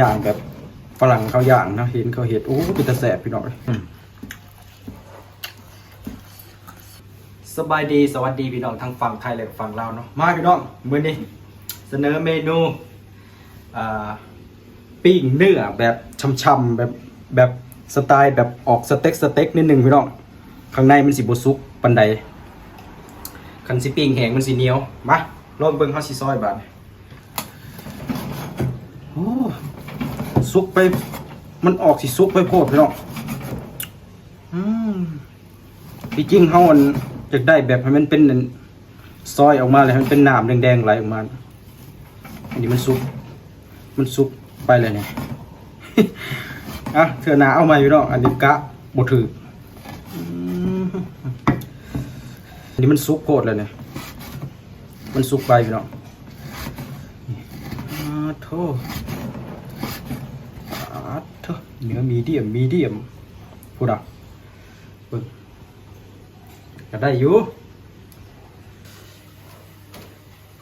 ย่างแบบฝรั่งเขาย่างนะเห็นเขาเห็ดโอ้เป็นตะแสบพี่น้องเลยอืมสบายดีสวัสดีพี่น้องทั้งฝั่งไทยและฝั่งลาวเนาะมาพี่น้องมื้อนี้เสนอเมนูอ่าปิ้งเนื้อแบบช่ำๆแบบแบบสไตล์แบบออกสเต็กสเต็กนิดนึงพี่น้องข้างในมันสิบ่สุกปานใดคันสิปิ้งแห้งมันสิเหนียวมาลองเบิ่งเฮาสิซอยบาดนี้โอ้ สุกไป มันออกสิสุกไปโพดพี่น้องอืมที่จริงเฮาอันอยากได้แบบให้มันเป็นอันซอยออกมาเลยให้มันเป็นน้ำแดงๆไหลออกมา อันนี้มันสุก มันสุกไปเลยเนี่ยอะเถื่อหนาเอามาอยู่เนาะอันนี้กะบถืออืมอันนี้มันสุกโคตรเลยเนี่ย มันสุกไปพี่น้องนี่อาโทอาโท เนื้อมีเดียมมีเดียมพูดอะเบิ่งก็ได้อยู่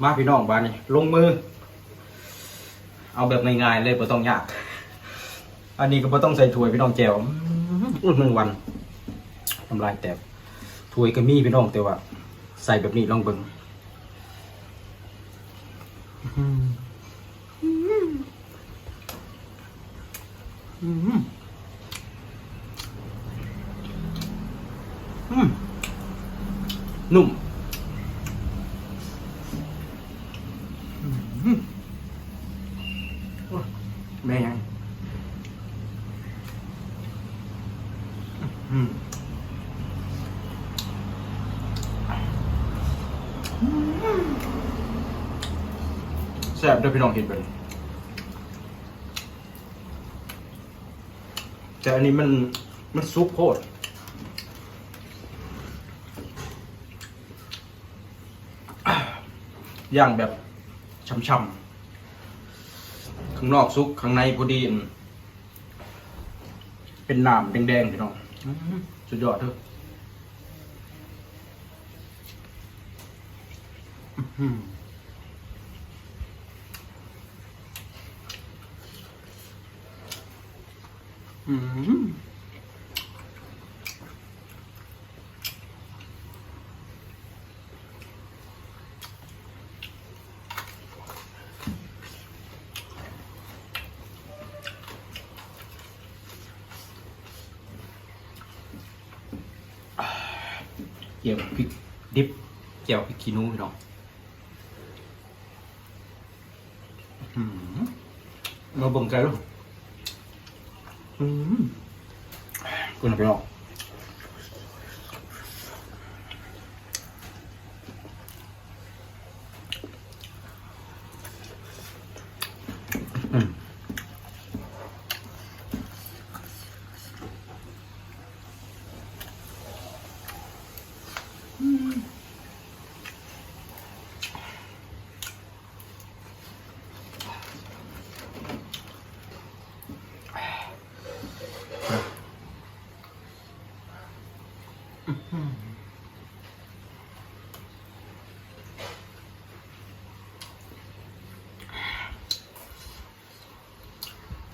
มาพี่น้องบ้านนี่ลงมือ เอาแบบง่ายๆเลยบ่ต้องยาก อันนี้ก็บ่ต้องใส่ถ้วยพี่น้องแจวอือหนึ่งวันทำลายแตกถ้วยก็มีพี่น้องแต่ว่า ใส่แบบนี้ลองเบิ่ง อื้อหืออื้อหืออืมนุ่มอื้อหือโอ้ยแม่ยังอื้อหือแซ่บเด้อพี่น้องเห็นไปเลย แต่อันนี้มันมันซุปโคตรย่างแบบช่ำๆข้างนอกซุกข้างในพอดี เป็นน้ำแดงๆพี่น้องสุดยอดเถอะอืม เกี่ยวกับพริกดิบเกี่ยวกับพ ริกขี้หนูพี่น้อง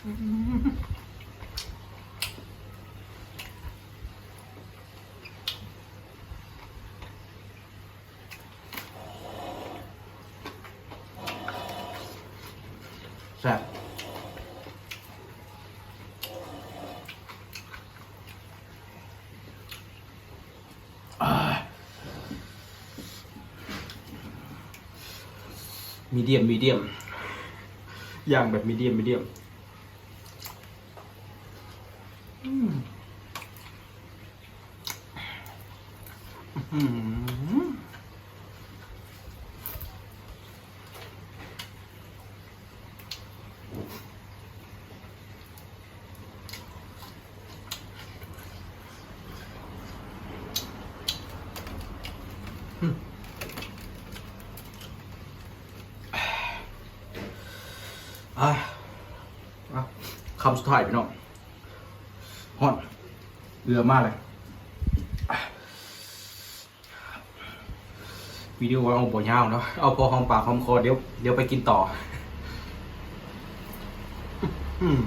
อื้อหือมาเบ่งใจลูก อืมคุณไปออกอืมแซ่บอ่า มีเดียมมีเดียมย่างแบบมีเดียมมีเดียมอืมอื้อหืออะอะ คำสุดท้ายพี่น้องฮอนเรือมากเลยวิดีโอเอาปอยาวเนาะเอาพอหอมปากหอมคอเดี๋ยวเดี๋ยวไปกินต่ออืม